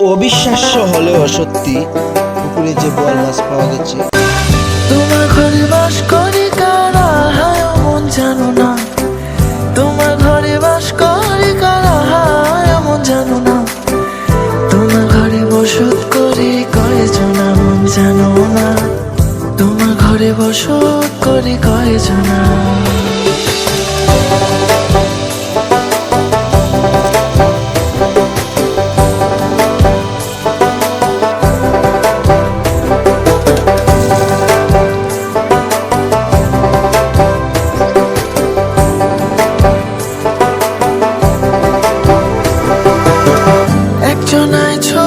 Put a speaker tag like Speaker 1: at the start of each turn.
Speaker 1: অবিশ্বাস্য হলেও সত্যি পুকুরে যে বোয়াল মাছ পাওয়া গেছে।
Speaker 2: তোমার ঘরে বাস করি কারা? হায় মন জানো না। তোমার ঘরে বাস করি কারা? হায় মন জানো না। তোমার ঘরে বসত করি কয়জনা? মন জানো না। তোমার ঘরে বসত করি কয়জনা? একজনায় your night